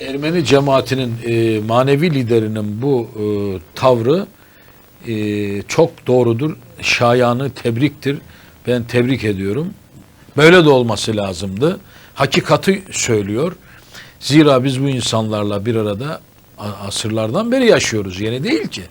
Ermeni cemaatinin e, manevi liderinin bu e, tavrı e, çok doğrudur. Şayanı tebriktir. Ben tebrik ediyorum. Böyle de olması lazımdı. Hakikati söylüyor. Zira biz bu insanlarla bir arada asırlardan beri yaşıyoruz. Yeni değil ki.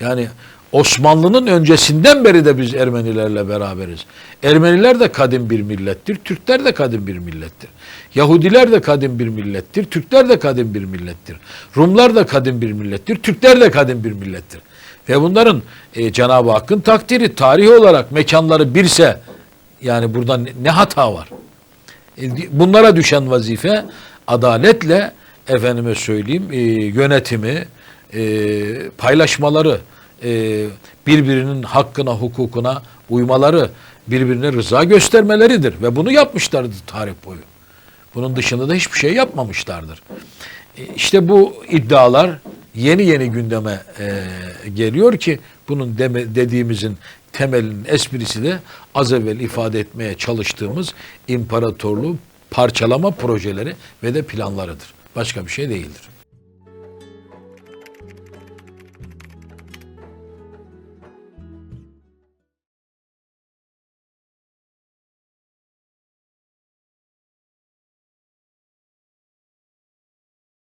Yani Osmanlı'nın öncesinden beri de biz Ermenilerle beraberiz. Ermeniler de kadim bir millettir, Türkler de kadim bir millettir. Yahudiler de kadim bir millettir, Türkler de kadim bir millettir. Rumlar da kadim bir millettir, Türkler de kadim bir millettir. Ve bunların e, Cenab-ı Hakk'ın takdiri tarihi olarak mekanları birse yani burada ne, ne hata var? E, Bunlara düşen vazife adaletle efendime söyleyeyim e, yönetimi, e, paylaşmaları, e, birbirinin hakkına, hukukuna uymaları, birbirine rıza göstermeleridir. Ve bunu yapmışlardı tarih boyu. Bunun dışında da hiçbir şey yapmamışlardır. E, İşte bu iddialar yeni yeni gündeme e, geliyor ki bunun deme, dediğimizin temelinin esprisi de az evvel ifade etmeye çalıştığımız imparatorluğu parçalama projeleri ve de planlarıdır. Başka bir şey değildir.